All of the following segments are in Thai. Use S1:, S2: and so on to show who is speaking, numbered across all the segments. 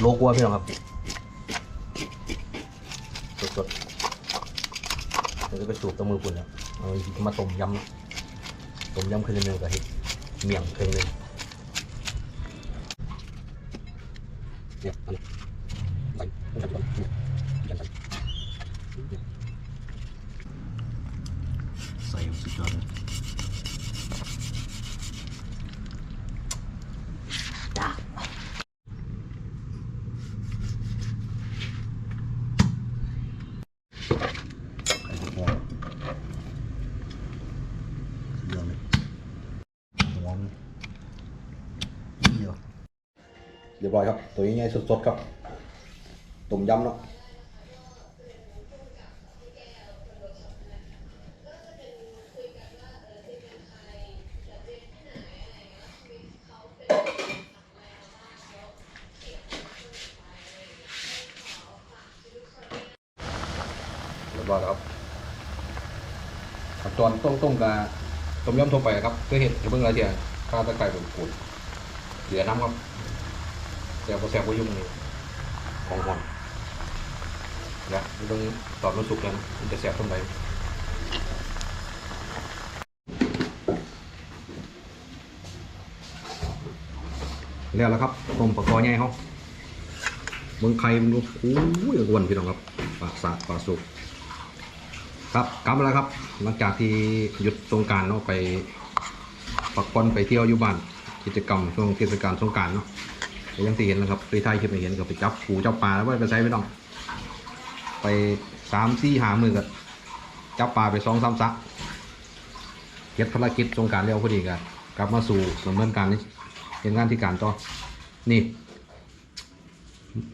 S1: โลกลัวพี่น้องครับสดๆเดี๋ยวจะไปสูบตัวมือคุณแล้วเอาอีกมาต้มยำต้มยำครึ่งหนึงกับเห็ดเมี่ยงครึ่งหนึงเนี่ยอันนี้นเนี่ยใส่ใส่สุดยอดเลย ไข่ทองเยอะเลยหอมเยอะเรียบร้อยครับ ตัวนี้ง่ายสดๆครับต้มยำเนาะบร้อยครับขั้นตอนต้มต้มกับต้มยำทั่วไปครับเพื่อเห็ดให้เบิ่งอะไรเดียข้าวตะไคร้เป็นปูดเหลือน้ำครับ แซ่บก็แซ่บก็ยุ่งเลยของหอนนะเบิ่งตอนมันสุกแล้วนมันจะแซ่บท่าไหร่แล้วแล้วครับต้มปลากอใหญ่เขาเบิ่งไข่มันดูโอ้ยอ้วนพี่น้องครับปลาสาปลาสุกครับกลับมาแล้วครับ หลังจากที่หยุดสงการเนาะไปพักผ่อนไปเที่ยวอยู่บ้านกิจกรรมช่วงเทศกาลสงการเนาะ ก็ยังที่เห็นนะครับไปถ่ายคลิปให้เห็นก็ไปจับปูจับปลาแล้วก็ไปใช้ไม่ต้อง ไปสามสี่หามือกับจับปลาไปสองสามสะเก็บภารกิจสงการเร็วพอดีกันกลับมาสู่ดำเนินการนี่เห็นงานที่การต่อนี่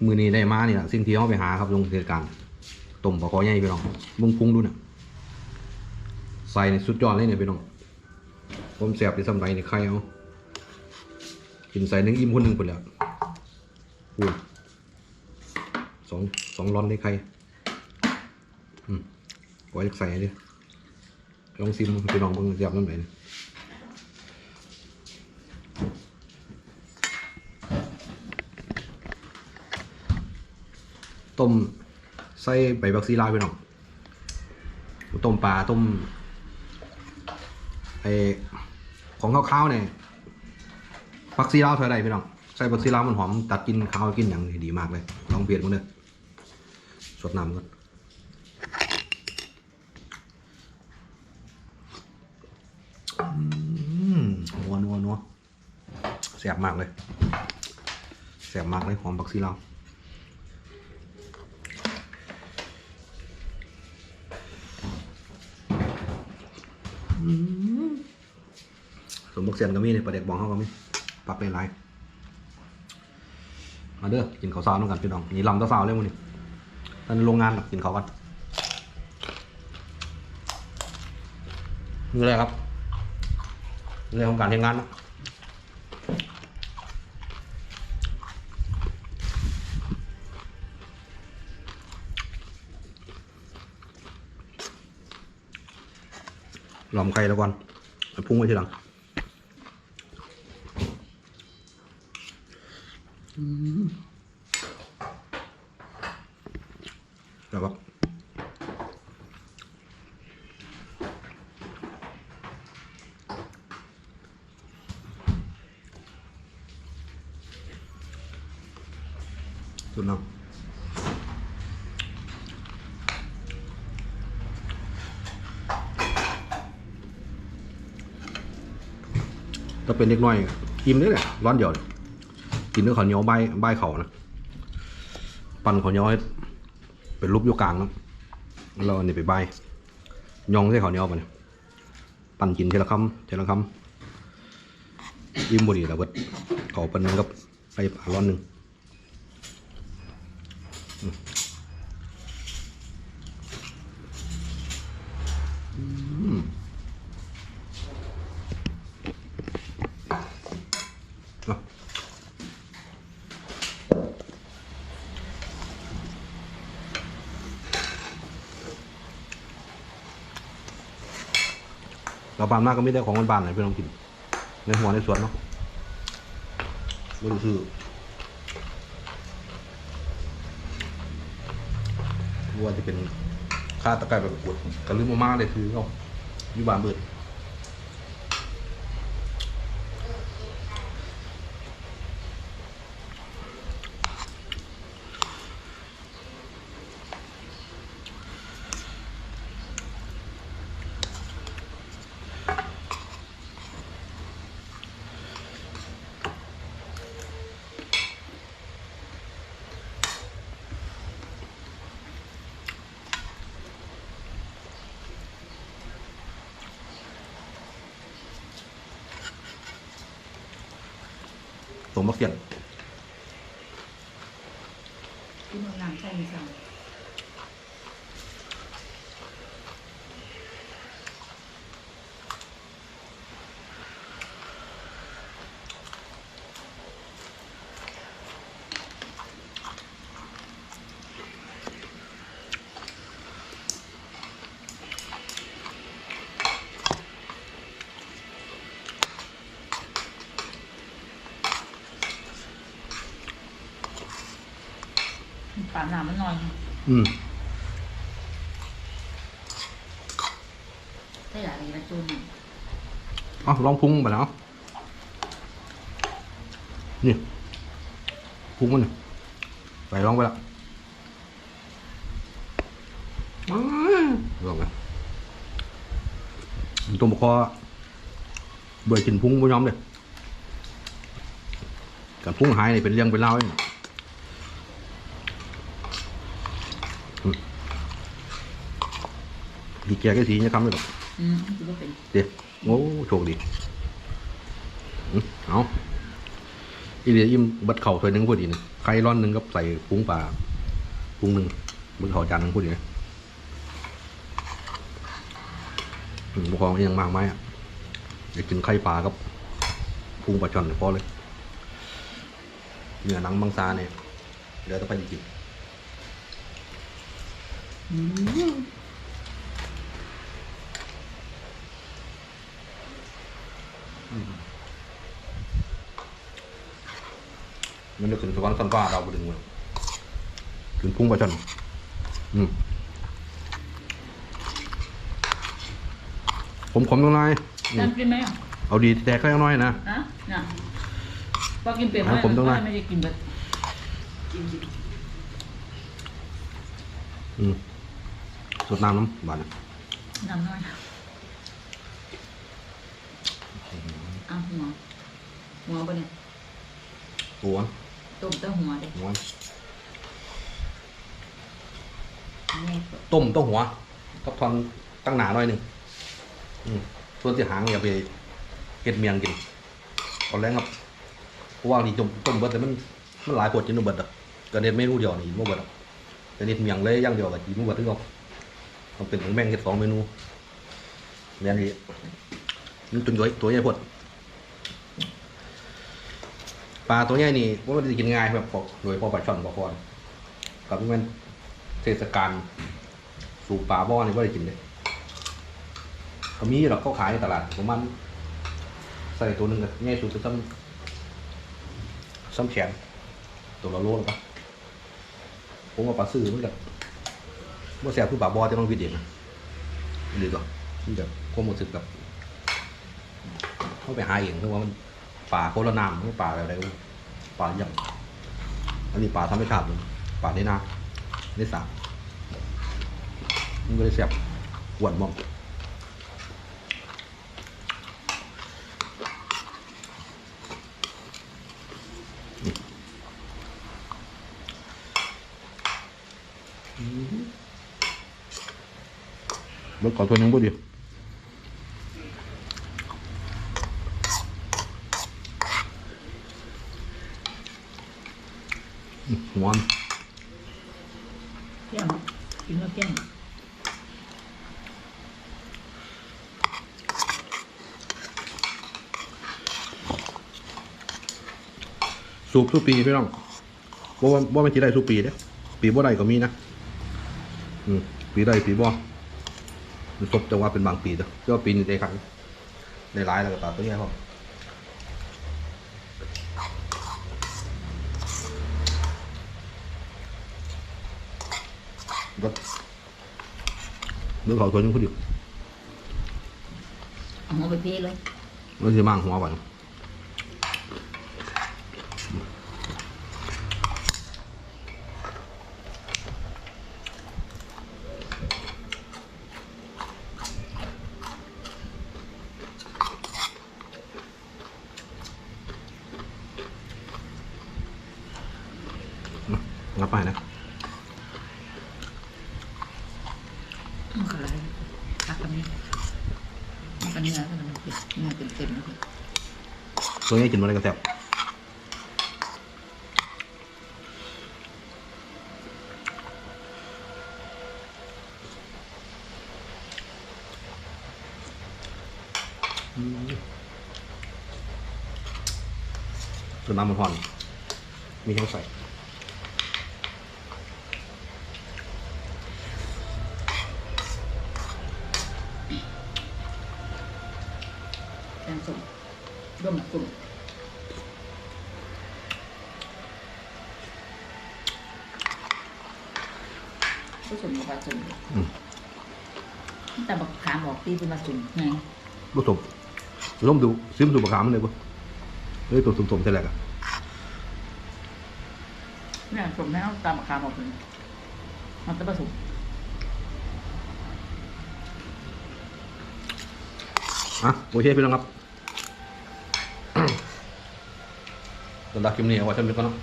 S1: มือนี้ได้มาเนี่แหละสิ่งที่เขาไปหาครับลงเทศกาลต้มปลาคอใหญ่พี่น้องมึงพุงดูเนี่ยใส่ในสุดยอดเลยเนี่ยพี่น้องผมแสบในสำไรในไข่เอากินใส่หนึ่งอิ่มคนหนึ่งไปแล้ว อุ้ยสองสองร้อนในไข่อืมไว้ใส่ดิลองซิมพี่น้องเบิ่งแสบน้ำไหนเนี่ยต้มใส่ใบบักซีลาวไปหน่องต้มปลาต้มไอของข้าวๆเนี่ยบักซีลาวเท่าไรพี่น้อง ใส่บักซีลาวมันหอมตัดกินข้าวกินอย่างดีมากเลย ลองเปลี่ยนมันเลยสดน้ำก่อนอืมนัวนัวนัวแสบมากเลยแสบมากเลยหอมบักซีลาวสมบุกเซียนก็มีเนี่ยประเด็กบองเขาก็มีปักเป็นไร มาเด้อกินข้าวซาวน้องกันพี่น้องนี่ลำตะสาวเลยมึงนี่ตอนโรงงานหรอกกินข้าวกันนี่เลยครับเรื่องของการทำงานนะหลอมไข่แล้วก่อนพุ่งไว้ทีหลัง แล้วก็จุดน้ำถ้าเป็นเล็กน้อยกินได้แหละร้อนเดียวเลย กินด้วยข้าวเหนียวใบใบเขานะ ปั่นข้าวเหนียวให้เป็นรูปยู่กลางนะแล้วอันนี้ไปใบยองใส่ข้าวเหนียวไปเนี่ยปั่นกินทีละคำทีละคำอิ่มบุรีแล้วเบิดเขาเป็นกับไปปลาร้อนหนึ่ง เราบานมากก็ไม่ได้ของบานๆไหนไปลองกิน ในหัวในสวนเนาะไม่รู้ชื่อว่าจะเป็นข้าตะไคร้แบบกวดกระลึมมาม่เลยคือเขาอยู่บานเบิด สมบักเสียน
S2: ที่เมืองน้ำใช่ไหมจ๊ะ ป่าหนามันหน่อย
S1: อืม
S2: ได้หลายอะไรนะจูน
S1: เอ๋อลองพุงไปแล้วนี่พุงมันนี่ใส่ลองไปละอ้าวลองไปตัวบกคอเบื่อกินพุงบ่ยอมเลยการพุงหายนี่เป็นเรื่องเป็นเล่าวเองอืม ดีแกก็สีเนี่ยทำไม่หรอก
S2: อืมคือว่าเป็น
S1: เดี๋ยวโอ้โชคดีอื้อเอาอีเดียอิ่มบัดเข่าถ้วยหนึ่งพอดีนะไข่ร้อนหนึ่งก็ใส่พุงปลาพุงหนึ่งบัดเข่าจานหนึ่งพอดีนะอืมบุคคลยังมากไหมอะอยากกินไข่ปลากับพุงปลาช่อนเนี่ยพอเลยเนื้อหนังบางซาเนี่ยเดี๋ยวต้องไปกิน
S2: อืม
S1: มันนึกถึงสวรรค์สันฟ้าเราไปดึงมันถึงพุงปลาช่อนอืมผมขมตรงไหนอืม
S2: จำกินไหมอะ
S1: เอาดีแต่แค่น้อยนะ
S2: นะน่ะพอกินเปรี้ยว
S1: อะผมต้องได้
S2: ไม่ได้กินแบบกิน
S1: อืมสดน้ำน้ำบาน
S2: น้ำน้อยเอา หัว หัวปะเนี่ย
S1: หัว
S2: ต้มเต้าหัวเด็ก
S1: หัว
S2: แม่ก็
S1: ต้มต้มหัวกับทอนตั้งหนาหน่อยหนึ่งอืมส่วนที่หางอย่าไปเห็ดเมียงกินตอนแรกครับเพราะว่านี่ต้มต้มเบิดแต่มันมันหลายปวดกินบ่เบิดอะก็เด็ดเมนูเดียวนี่บ่เบิดอะแต่เด็ดเมียงเลยอย่างเดียวกับกินบ่เบิดที่เขาต้องเป็นของแม่งเห็ดสองเมนูเมียงดีมันตัวใหญ่ตัวใหญ่พดป ลาตัวใหญ่นี่ว่ามันจะกินง่ายแบบพอโดยพอปลาช่อนปลาคอนกับที่มันเทศกาลสู่ปลาบ่อนี่ว่าได้กินเลยเขามีหรอกเขาขายในตลาดประมาณใส่ตัวหนึ่งก็ง่ายสุดก็ซ้ำซ้ำแขนตัวละโลหรอปะผมว่าปลาซื่อมันกับเมื่อแซ่บคือปลาบ่อจะต้องวิดเองนะหรือก็มันแบบความรู้สึกแบบเขาไปหาเองเพราะว่ามัน ป่าโคละน้ำไม่ป่าอะไรก็ป่าอย่างอันนี้ป่าทำไม่ขาดเลยป่าในนาในสระมันก็เลยแซ่บหวานมองเบิกขอตัวนึงบ่ดีอื้อหวาน
S2: เที่ยงกินแล้วเที่ยง
S1: สูบทุกปีพี่น้องว่าว่าว่ามันจะได้ทุกปีเด้อปีบ่ได้ก็มีนะอืมปีได้ปีบ่มันซบแต่ว่าเป็นบางปีเด้อแต่ว่าปีนี้ได้ครั้งได้หลายแล้วก็ตาตัวเนี้ยครับรสเนื้อเขาตัวนึงพอดี
S2: เอาหัวไปเพเลย
S1: มันจะมั่งหัวก่อ นงับไปนะ
S2: มันก็อะไรตักกันนี้มันก็เนื้อก็มันเผ็ดเนื้อเต็มๆนะพี่
S1: ตัวนี้กินมาได้ก็แซ่บคือน้ำมันผ่อน มีช่องใส่
S2: แกงส้มร่วมกับกลุ่มผสมกับผสม
S1: อืม
S2: แต่บักขามบอกตีเป็นผสมไง
S1: ผสมล้มดูซิมดูปลาขามมันเลยปะเลยตัวสมๆใช่แหละอะ
S2: เนี่ยผสมแล้วตามบักขามบอกเลยมันจะผสม
S1: อะโอเคพี่น้องครับสำหรับคลิปนี้เอาไว้เท่านี้ก่อนเนาะ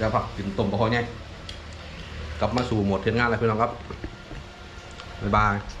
S1: จะผักกินต้มปลาคอใหญ่กลับมาสู่โหมดเทนงานแล้วพี่น้องครับ บ๊ายบาย